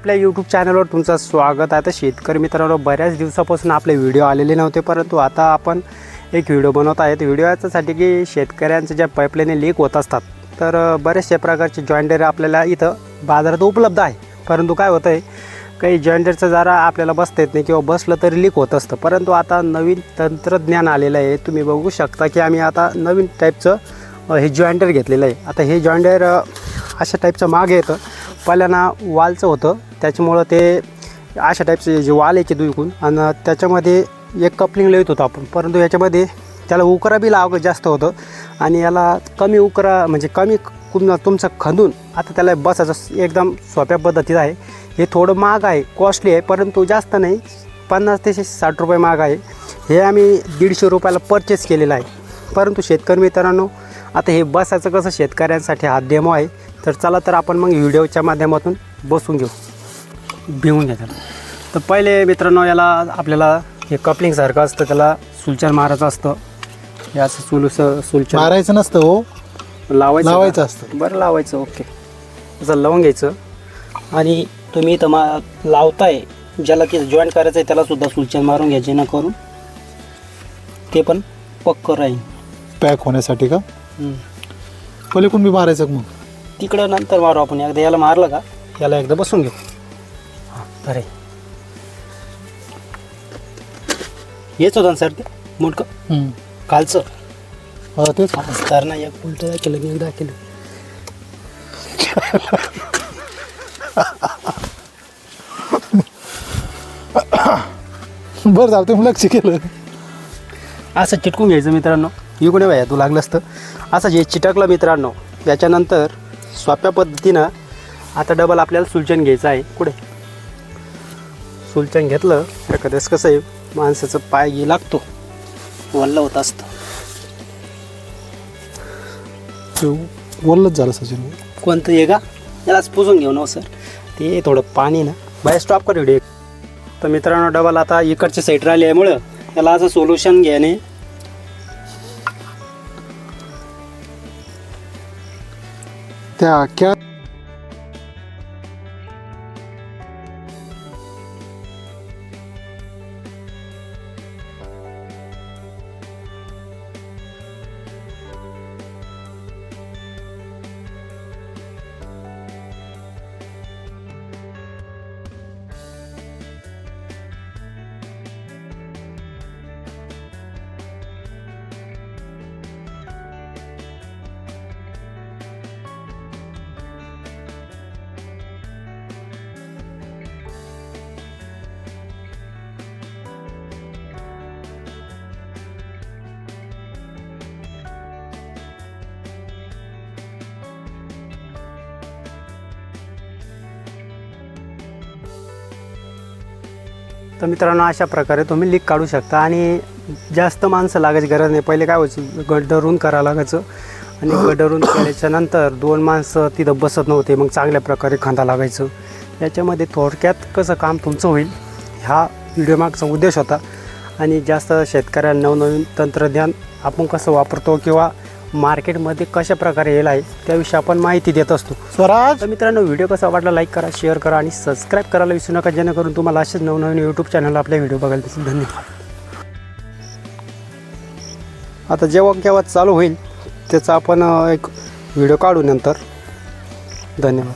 आपल्या यूट्यूब चॅनलवर तुमचं स्वागत. आहे तर शेतकरी मित्रांनो बऱ्याच दिवसापासून आपले व्हिडिओ आलेले नव्हते परंतु आता आपण एक व्हिडिओ बनवत आहे. व्हिडिओ याच्यासाठी की शेतकऱ्यांच्या ज्या पाईपलाईन लीक होत असतात तर बरेचसे प्रकारचे जॉईंडर आपल्याला इथं बाजारात उपलब्ध आहे. परंतु काय होतं आहे काही जॉईंडरचं जरा आपल्याला बसता येत नाही किंवा बसलं तरी लीक होत असतं. परंतु आता नवीन तंत्रज्ञान आलेलं आहे. तुम्ही बघू शकता की आम्ही आता नवीन टाईपचं हे जॉईंडर घेतलेलं आहे. आता हे जॉईंडर अशा टाईपचं मागे येतं. पहिल्यांदा वालचं होतं. त्याच्यामुळं ते अशा टाईपचे जे वाल यायचे दुईकून आणि त्याच्यामध्ये एक कपलिंग लिहित होतो आपण. परंतु याच्यामध्ये त्याला उकरा बी लावं जास्त होतं आणि याला कमी उकरा म्हणजे कमी कुम तुमचं खंदून आता त्याला बसायचं एकदम सोप्या पद्धतीत आहे. हे थोडं महाग आहे कॉस्टली आहे परंतु जास्त नाही. पन्नास ते साठ रुपये महाग आहे. हे आम्ही दीडशे रुपयाला परचेस केलेलं आहे. परंतु शेतकरी मित्रांनो आता हे बसायचं कसं शेतकऱ्यांसाठी हा डेमो आहे. तर चला तर आपण मग व्हिडिओच्या माध्यमातून बसून घेऊ. भिवून घ्या त्याला. तर पहिले मित्रांनो याला आपल्याला हे कपलिंगसारखं असतं त्याला सुलचान मारायचं असतं. हे असं सुलूस सुलचान मारायचं नसतं हो. लावायचं? लावायचं असतं. बरं लावायचं ओके. असं लावून घ्यायचं. आणि तुम्ही इथं मा लावताय ज्याला की जॉईन करायचं आहे त्याला सुद्धा सुलचान मारून घ्या जेणेकरून ते पण पक्क राहील. पॅक होण्यासाठी का. पलीकडून बी मारायचं मग? तिकडं नंतर मारू आपण. एकदा याला मारलं का याला एकदा बसून घेऊ. हां अरे हेच होतं ना सर ते? हम्म. कालचं? हा तेच. तर ना एक उलट केलं मी एकदा केलं. बरं झालं तुम्ही लक्ष केलं. असं चिटकून घ्यायचं मित्रांनो. इकडे वया तू लागलं असतं असं जे चिटकलं मित्रांनो त्याच्यानंतर सोप्या पद्धतीनं आता डबल आपल्याला सुलचन घ्यायचं आहे. कुठे? सुलचन घेतलं एखाद्यास कसं आहे माणसाचं पाय गी लागतो. वल्ल होत असतं. ते वल्लच झालं सचिन. कोणतं आहे का? यालाच पुसून घेऊ ना हो सर. ते थोडं पाणी ना. बाय स्टॉप कर व्हिडिओ तर मित्रांनो डबल आता इकडच्या साईड राहिल्यामुळं याला असं सोल्युशन घ्याने त्या क्या तर मित्रांनो अशा प्रकारे तुम्ही लीक काढू शकता. आणि जास्त माणसं लागायची गरज नाही. पहिले काय व्हायचं गड्डरून करावं लागायचं. आणि गडरून केल्याच्यानंतर दोन माणसं तिथं बसत नव्हते. मग चांगल्या प्रकारे खांदा लागायचं. याच्यामध्ये थोडक्यात कसं काम तुमचं होईल हा व्हिडिओ मागचा उद्देश होता. आणि जास्त शेतकऱ्यांना नवनवीन तंत्रज्ञान आपण कसं वापरतो किंवा मार्केटमध्ये कशा प्रकारे येईल आहे त्याविषयी आपण माहिती देत असतो. स्वराज! तर मित्रांनो व्हिडिओ कसा वाटला लाईक करा शेअर करा आणि सबस्क्राईब करायला विसरू नका जेणेकरून तुम्हाला असेच नवनवीन यूट्यूब चॅनल आपले व्हिडिओ बघायला दिसेल धन्यवाद. आता जेव्हा केव्हा चालू होईल त्याचा आपण एक व्हिडिओ काढू नंतर. धन्यवाद.